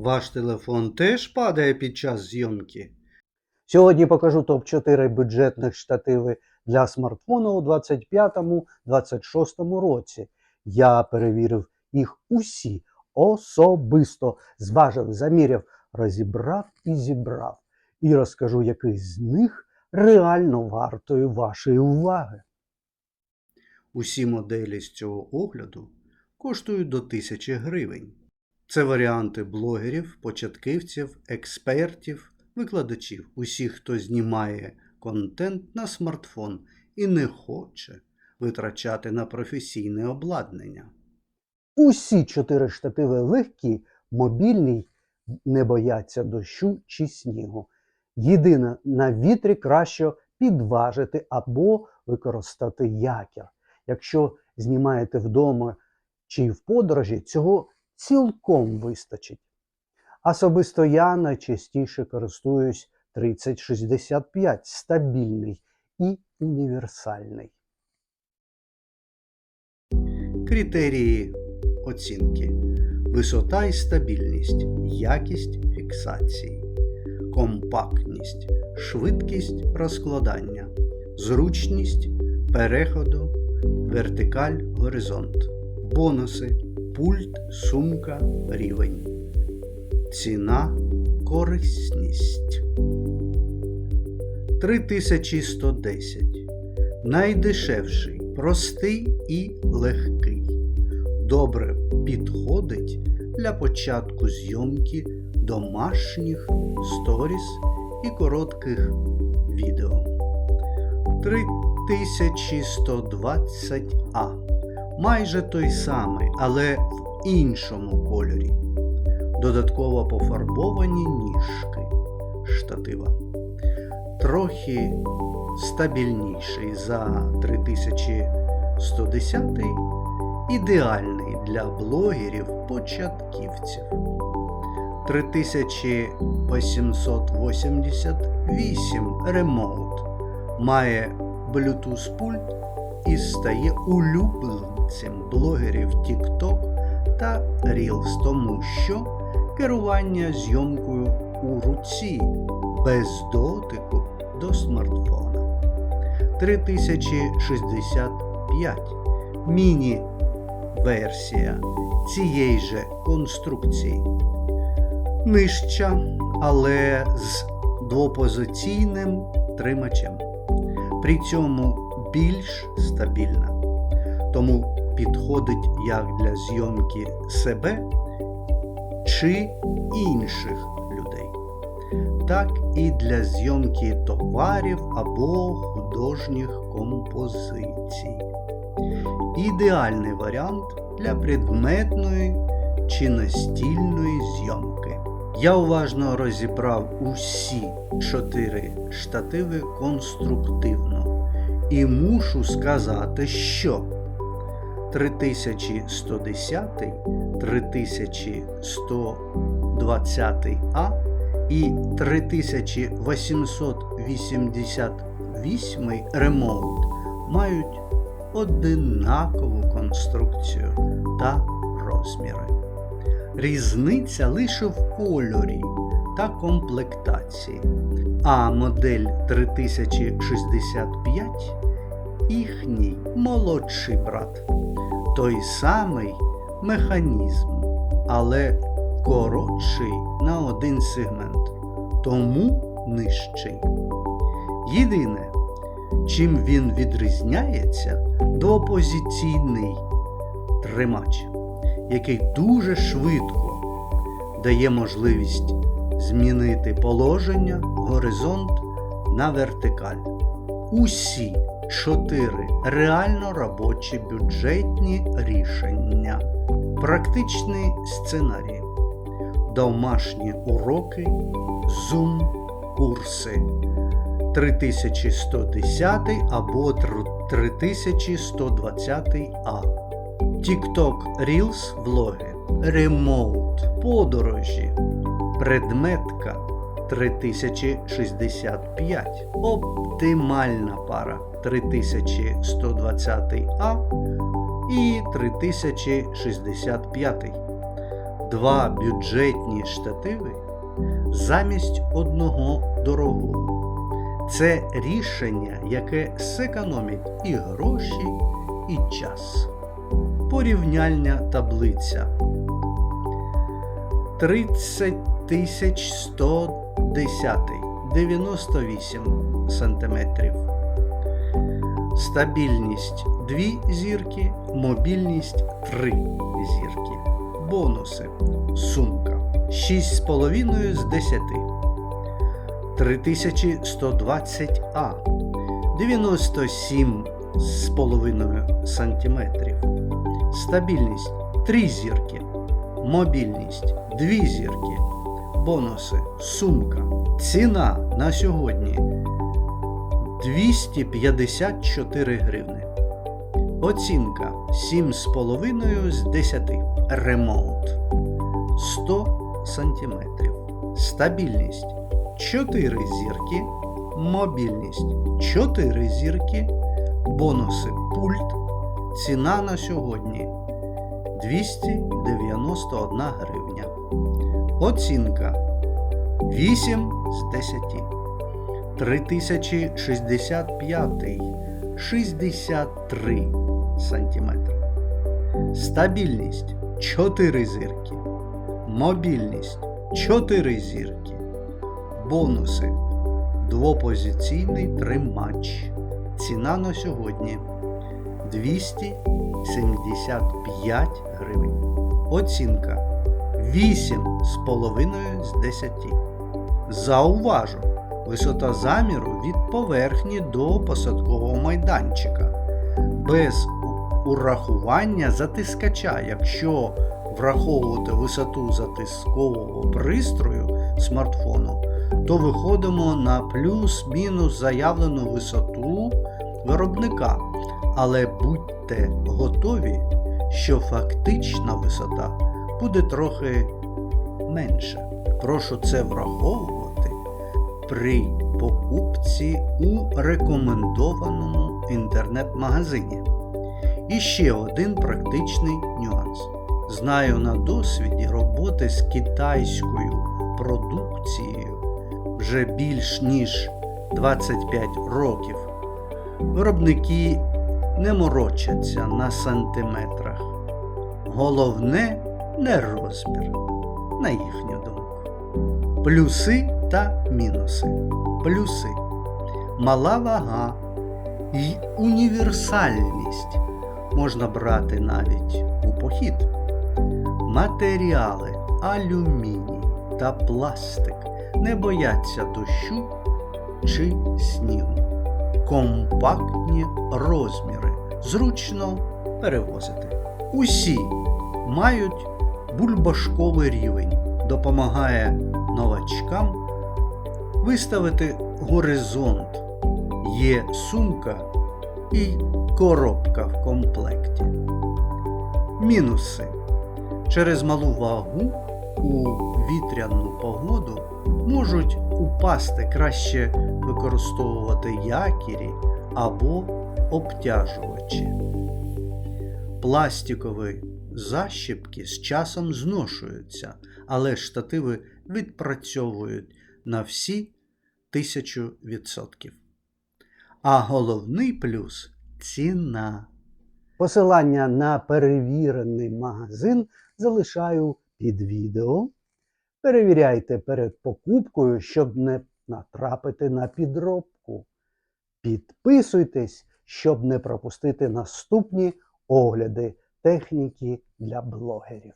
Ваш телефон теж падає під час зйомки? Сьогодні покажу топ-4 бюджетних штативи для смартфону у 25-26 році. Я перевірив їх усі особисто, зважив, заміряв, розібрав і зібрав. І розкажу, який з них реально вартою вашої уваги. Усі моделі з цього огляду коштують до 1000 гривень. Це варіанти блогерів, початківців, експертів, викладачів, усіх, хто знімає контент на смартфон і не хоче витрачати на професійне обладнання. Усі чотири штативи легкі, мобільні, не бояться дощу чи снігу. Єдине, на вітрі краще підважити або використати якір. Якщо знімаєте вдома чи в подорожі, цього цілком вистачить. Особисто я найчастіше користуюсь 3065 стабільний і універсальний. Критерії оцінки: висота і стабільність, якість фіксації, компактність, швидкість розкладання, зручність переходу, вертикаль, горизонт, бонуси, пульт, сумка, рівень, ціна, корисність. 3110. Найдешевший, простий і легкий. Добре підходить для початку зйомки домашніх сторіс і коротких відео. 3120А. Майже той самий, але в іншому кольорі. Додатково пофарбовані ніжки штатива. Трохи стабільніший за 3110, ідеальний для блогерів-початківців. 3888 Remote має Bluetooth пульт і стає улюбленцем блогерів TikTok та Reels, тому що керування зйомкою у руці без дотику до смартфона. 3065 міні-версія цієї же конструкції. Нижча, але з двопозиційним тримачем. При цьому більш стабільна. Тому підходить як для зйомки себе чи інших людей так і для зйомки товарів або художніх композицій. Ідеальний варіант для предметної чи настільної зйомки. Я уважно розібрав усі чотири штативи конструктивно і мушу сказати, що 3110, 3120А і 3888 ремоут мають одинакову конструкцію та розміри. Різниця лише в кольорі та комплектації, а модель 3065 їхній молодший брат. Той самий механізм, але коротший на один сегмент, тому нижчий. Єдине, чим він відрізняється, двопозиційний тримач, який дуже швидко дає можливість змінити положення, горизонт на вертикаль. Усі чотири реально робочі бюджетні рішення. Практичний сценарій. Домашні уроки, Zoom курси 3110 або 3120А. TikTok Reels влоги, Remote, подорожі, предметка 3065. Оптимальна пара 3120А і 3065. Два бюджетні штативи замість одного дорогого. Це рішення, яке секономить і гроші, і час. Порівняльня таблиця 30 100 10 98 сантиметрів. Стабільність 2 зірки, мобільність 3 зірки. Бонуси. Сумка 6,5 з 10. 3120А половиною сантиметрів. Стабільність 3 зірки. Мобільність 2 зірки. Бонуси. Сумка. Ціна на сьогодні 254 гривни. Оцінка 7,5 з 10. Ремоут 100 сантиметрів. Стабільність 4 зірки. Мобільність 4 зірки. Бонуси пульт. Ціна на сьогодні 291 гривня. Оцінка 8 з 10. 3065 63 сантиметри. Стабільність 4 зірки. Мобільність 4 зірки. Бонуси. Двопозиційний тримач. Ціна на сьогодні 275 гривень. Оцінка 8,5 з 10. Зауважу, висота заміру від поверхні до посадкового майданчика. Без урахування затискача, якщо враховувати висоту затискового пристрою смартфону, то виходимо на плюс-мінус заявлену висоту виробника. Але будьте готові, що фактична висота буде трохи менша. Прошу це враховувати при покупці у рекомендованому інтернет-магазині. І ще один практичний нюанс. Знаю на досвіді роботи з китайською продукцією вже більш ніж 25 років. Виробники не морочаться на сантиметрах. Головне не розмір, на їхню думку. Плюси та мінуси. Плюси. Мала вага і універсальність можна брати навіть у похід. Матеріали, алюміній та пластик не бояться дощу чи снігу. Компактні розміри зручно перевозити. Усі мають бульбашковий рівень, допомагає новачкам виставити горизонт. Є сумка і коробка в комплекті. Мінуси. Через малу вагу у вітряну погоду можуть упасти краще використовувати якірі або обтяжувачі. Пластикові защіпки з часом зношуються, але штативи відпрацьовують на всі тисячу відсотків. А головний плюс ціна. Посилання на перевірений магазин залишаю під відео. Перевіряйте перед покупкою, щоб не натрапити на підробку. Підписуйтесь, щоб не пропустити наступні огляди техніки для блогерів.